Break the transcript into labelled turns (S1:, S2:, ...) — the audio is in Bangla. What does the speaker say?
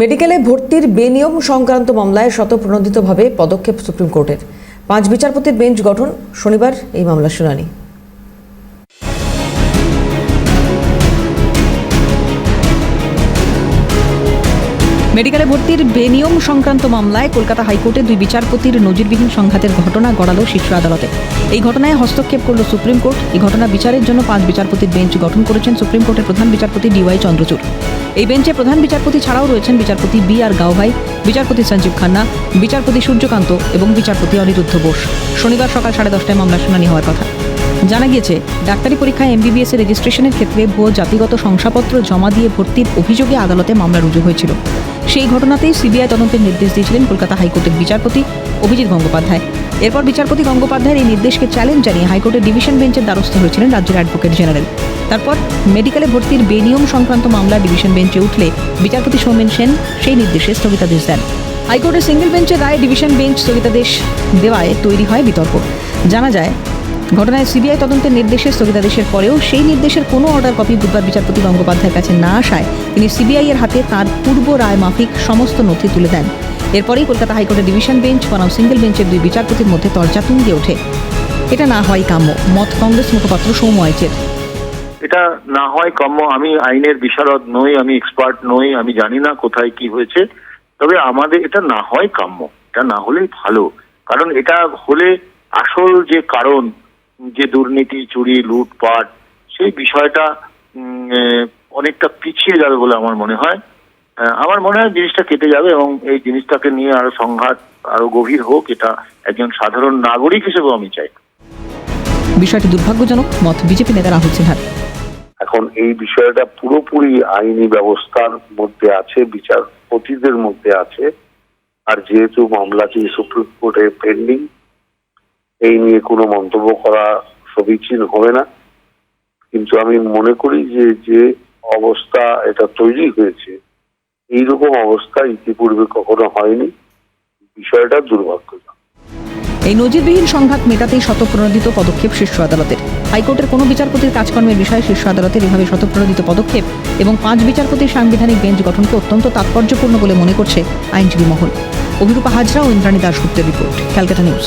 S1: মেডিকেলে ভর্তির বেনিয়ম সংক্রান্ত মামলায় শতপ্রণোদিতভাবে পদক্ষেপ সুপ্রিম কোর্টের। পাঁচ বিচারপতির বেঞ্চ গঠন, শনিবার এই মামলার শুনানি। মেডিকেলে ভর্তির বেনিয়ম সংক্রান্ত মামলায় কলকাতা হাইকোর্টে দুই বিচারপতির নজিরবিহীন সংঘাতের ঘটনা গড়ালো শীর্ষ আদালতে। এই ঘটনায় হস্তক্ষেপ করল সুপ্রিম কোর্ট। এই ঘটনা বিচারের জন্য পাঁচ বিচারপতির বেঞ্চ গঠন করেছেন সুপ্রিম কোর্টের প্রধান বিচারপতি ডিওয়াই চন্দ্রচূড়। এই বেঞ্চে প্রধান বিচারপতি ছাড়াও রয়েছেন বিচারপতি বি আর গাওভাই বিচারপতি সঞ্জীব খান্না, বিচারপতি সূর্যকান্ত এবং বিচারপতি অনিরুদ্ধ বোস। শনিবার সকাল সাড়ে দশটায় মামলার শুনানি হওয়ার কথা। জানা গিয়েছে, ডাক্তারি পরীক্ষায় এমবিবিএস এর রেজিস্ট্রেশনের ক্ষেত্রে ভুয়ো জাতিগত শংসাপত্র জমা দিয়ে ভর্তির অভিযোগে আদালতে মামলা রুজু হয়েছিল। সেই ঘটনাতেই সিবিআই তদন্তের নির্দেশ দিয়েছিলেন কলকাতা হাইকোর্টের বিচারপতি অভিজিৎ গঙ্গোপাধ্যায়। এরপর বিচারপতি গঙ্গোপাধ্যায়ের এই নির্দেশকে চ্যালেঞ্জ জানিয়ে হাইকোর্টের ডিভিশন বেঞ্চের দ্বারস্থ হয়েছিলেন রাজ্যের অ্যাডভোকেট জেনারেল তারপর মেডিকেলে ভর্তির বেনিয়ম সংক্রান্ত মামলা ডিভিশন বেঞ্চে উঠলে বিচারপতি সৌমেন সেন সেই নির্দেশে স্থগিতাদেশ দেন। হাইকোর্টের সিঙ্গেল বেঞ্চের রায়ে ডিভিশন বেঞ্চ স্থগিতাদেশ দেওয়ায় তৈরি হয় বিতর্ক। জানা যায় ঘটনায় সিবিআই তদন্তের নির্দেশে স্থগিতাদেশের পরেও সেই নির্দেশের কোনো অর্ডার কপি বুধবার বিচারপতি গঙ্গোপাধ্যায়ের কাছে না আসায় তিনি সিবিআই এর হাতে তার পূর্ব রায় মাফিক সমস্ত নথি তুলে দেন। এরপরেই কলকাতা হাইকোর্টের ডিভিশন বেঞ্চ বনাম সিঙ্গেল বেঞ্চের দুই বিচারপতির মধ্যে তর্জা তুঙ্গে ওঠে। এটা না হয় কাম্য, মত কংগ্রেস মুখপাত্র আইচের।
S2: এটা না হয় কাম্য, আমি আইনের বিশারদ নই, আমি এক্সপার্ট নই, আমি জানি না কোথায় কি হয়েছে। তবে আমাদের এটা না হয় কাম্য, এটা না হলেই ভালো। কারণ এটা হলে আসল যে কারণ যে দুর্নীতি চুরি লুটপাট সেই বিষয়টা অনেকটা পিছিয়ে যাবে বলে আমার মনে হয়। আমার মনে হয় জিনিসটা কেটে যাবে এবং এই জিনিসটাকে নিয়ে আরও সংঘাত আরও গভীর হোক এটা একজন সাধারণ নাগরিক হিসেবেও আমি চাই।
S1: বিষয়টি দুর্ভাগ্যজনক মত বিজেপি নেতা রাহুল সিনহার।
S3: এখন এই বিষয়টা পুরোপুরি আইনি ব্যবস্থার মধ্যে আছে বিচারপতিদের মধ্যে আছে। আর যেহেতু মামলাটি সুপ্রিম কোর্টে পেন্ডিং এই নিয়ে কোনো মন্তব্য করা সমীচীন হবে না। কিন্তু আমি মনে করি যে যে অবস্থা এটা তৈরি হয়েছে, এইরকম অবস্থা ইতিপূর্বে কখনো হয়নি। বিষয়টা দুর্ভাগ্যজনক।
S1: এই নজিরবিহীন সংঘাত মেটাতেই শতপ্রণোদিত পদক্ষেপ শীর্ষ আদালতের। হাইকোর্টের কোনো বিচারপতির কাজকর্মের বিষয়ে শীর্ষ আদালতের এভাবে শতপ্রণোদিত পদক্ষেপ এবং পাঁচ বিচারপতির সাংবিধানিক বেঞ্চ গঠনকে অত্যন্ত তাৎপর্যপূর্ণ বলে মনে করছে আইনজীবী মহল। অভিরূপা হাজরা ও ইন্দ্রাণী দাশগুপ্তের রিপোর্ট, ক্যালকাটা নিউজ।